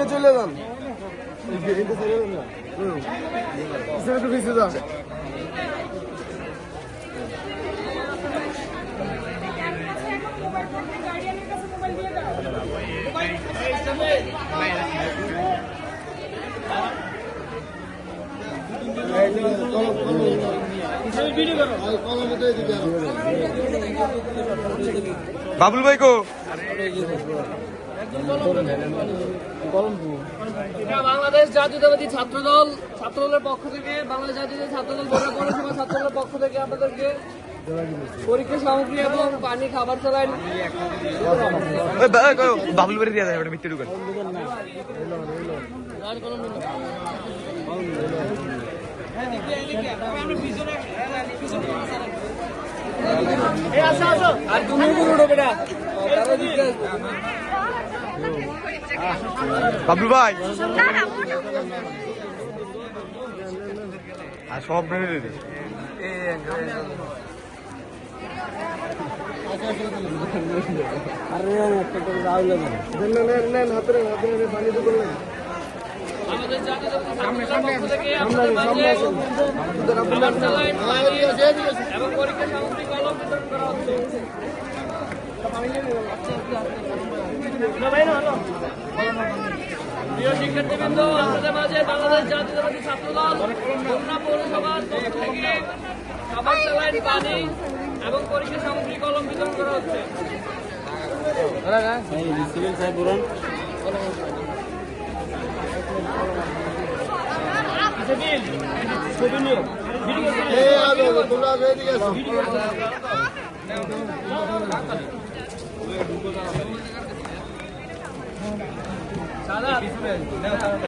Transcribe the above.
এদিকে চলে যান। না একটু পিছিয়ে যান বাবুল ভাই কো? এটা বাংলাদেশ জাতীয়তাবাদী ছাত্র দল। ছাত্র দলের পক্ষ থেকে বাংলাদেশ জাতীয়তাবাদী ছাত্র দল বগুড়া পৌরসভা ছাত্র দলের পক্ষ থেকে আপনাদেরকে পরীক্ষা সামগ্রী এবং পানি খাবার বাবুল দিয়া যায় ওটা ঢুকান। আর তুমি বেটা আসবে। বাবুল ভাই। আর সব দিদি হাতে পানি তো করলেন এবং পরীক্ষা সামগ্রী কলম বিতরণ করা হচ্ছে। প্রিয় শিক্ষার্থীবৃন্দ আপনাদের মাঝে বাংলাদেশ জাতীয়তাবাদী ছাত্র দল খুলনা পৌরসভার পক্ষ থেকে খাবার স্যালাইন পানি এবং পরীক্ষা সামগ্রী কলম বিতরণ করা হচ্ছে তোমরা చాలా